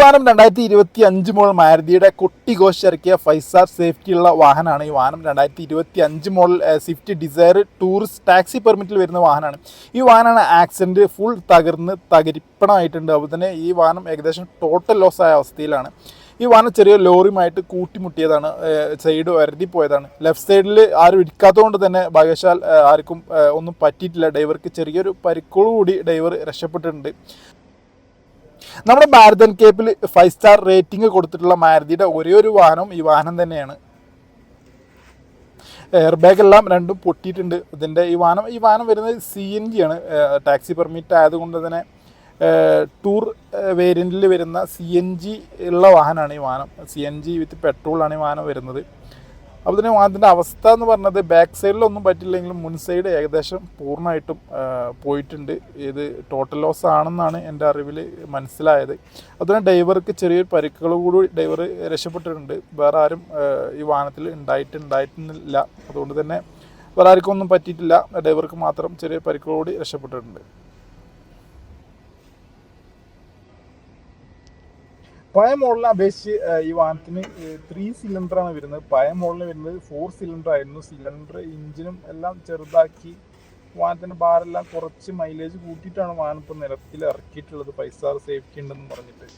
വാഹനം രണ്ടായിരത്തി ഇരുപത്തി അഞ്ച് മോഡൽ മാരുതിയുടെ കുട്ടി ഘോഷ് ഇറക്കിയ ഫൈവ് സ്റ്റാർ സേഫ്റ്റി ഉള്ള വാഹനമാണ്. ഈ വാഹനം രണ്ടായിരത്തി ഇരുപത്തി അഞ്ച് model Swift Dzire tourist taxi പെർമിറ്റിൽ വരുന്ന വാഹനമാണ്. ഈ വാഹനമാണ് ആക്സിഡന്റ് ഫുൾ തകർന്ന് തകരിപ്പണമായിട്ടുണ്ട്. അപ്പോൾ തന്നെ ഈ വാഹനം ഏകദേശം ടോട്ടൽ ലോസ് ആയ അവസ്ഥയിലാണ്. ഈ വാഹനം ചെറിയ ലോറിയുമായിട്ട് കൂട്ടിമുട്ടിയതാണ് സൈഡ് വരതി പോയതാണ്. ലെഫ്റ്റ് സൈഡിൽ ആരും ഇരിക്കാത്തതുകൊണ്ട് തന്നെ ഭാഗ്യശാൽ ആർക്കും ഒന്നും പറ്റിയിട്ടില്ല. ഡ്രൈവർക്ക് ചെറിയൊരു പരിക്കോടുകൂടി ഡ്രൈവർ രക്ഷപ്പെട്ടിട്ടുണ്ട്. നമ്മുടെ ഭാരതൻ കേപ്പിൽ ഫൈവ് സ്റ്റാർ റേറ്റിംഗ് കൊടുത്തിട്ടുള്ള മാരുതിയുടെ ഒരേ ഒരു വാഹനം ഈ വാഹനം തന്നെയാണ്. എയർ ബാഗ് എല്ലാം രണ്ടും പൊട്ടിയിട്ടുണ്ട്. ഇതിന്റെ ഈ വാഹനം ഈ വാഹനം വരുന്നത് സി എൻ ജി ആണ്. ടാക്സി പെർമിറ്റ് ആയതുകൊണ്ട് തന്നെ ടൂർ വേരിയന്റിൽ വരുന്ന സി എൻ ജി ഉള്ള വാഹനമാണ് ഈ വാഹനം. സി എൻ ജി വിത്ത് പെട്രോളാണ് ഈ വാഹനം വരുന്നത്. അപ്പോൾ തന്നെ അതിന്റെ അവസ്ഥ എന്ന് പറഞ്ഞത് ബാക്ക് സൈഡിലൊന്നും പറ്റില്ലെങ്കിലും മുൻ സൈഡ് ഏകദേശം പൂർണമായിട്ടും പോയിട്ടുണ്ട്. ഇത് ടോട്ടൽ ലോസ് ആണെന്നാണ് എന്റെ അറിവിൽ മനസ്സിലായത്. അതുപോലെ ഡ്രൈവർക്ക് ചെറിയൊരു പരിക്കുകൾ കൂടി ഡ്രൈവർ രക്ഷപ്പെട്ടിട്ടുണ്ട്. വേറെ ആരും ഈ വാഹനത്തിൽ ഉണ്ടായിട്ടുണ്ടായിട്ടില്ല അതുകൊണ്ട് തന്നെ വേറെ ആർക്കും ഒന്നും പറ്റിയിട്ടില്ല. ഡ്രൈവർക്ക് മാത്രം ചെറിയ പരിക്കുകളോട് രക്ഷപ്പെട്ടിട്ടുണ്ട്. പഴയ മോഡലിനെ അപേക്ഷിച്ച് ഈ വാഹനത്തിന് ത്രീ സിലിണ്ടറാണ് വരുന്നത്. പഴയ മോഡലിന് വരുന്നത് ഫോർ സിലിണ്ടർ ആയിരുന്നു. സിലിണ്ടർ എഞ്ചിനും എല്ലാം ചെറുതാക്കി വാഹനത്തിന്റെ ഭാരമെല്ലാം കുറച്ച് മൈലേജ് കൂട്ടിയിട്ടാണ് വാഹനം ഇപ്പോൾ നിരത്തിൽ ഇറക്കിയിട്ടുള്ളത് സ്റ്റാർ സേഫ്റ്റി ഉണ്ടെന്ന് പറഞ്ഞിട്ട്.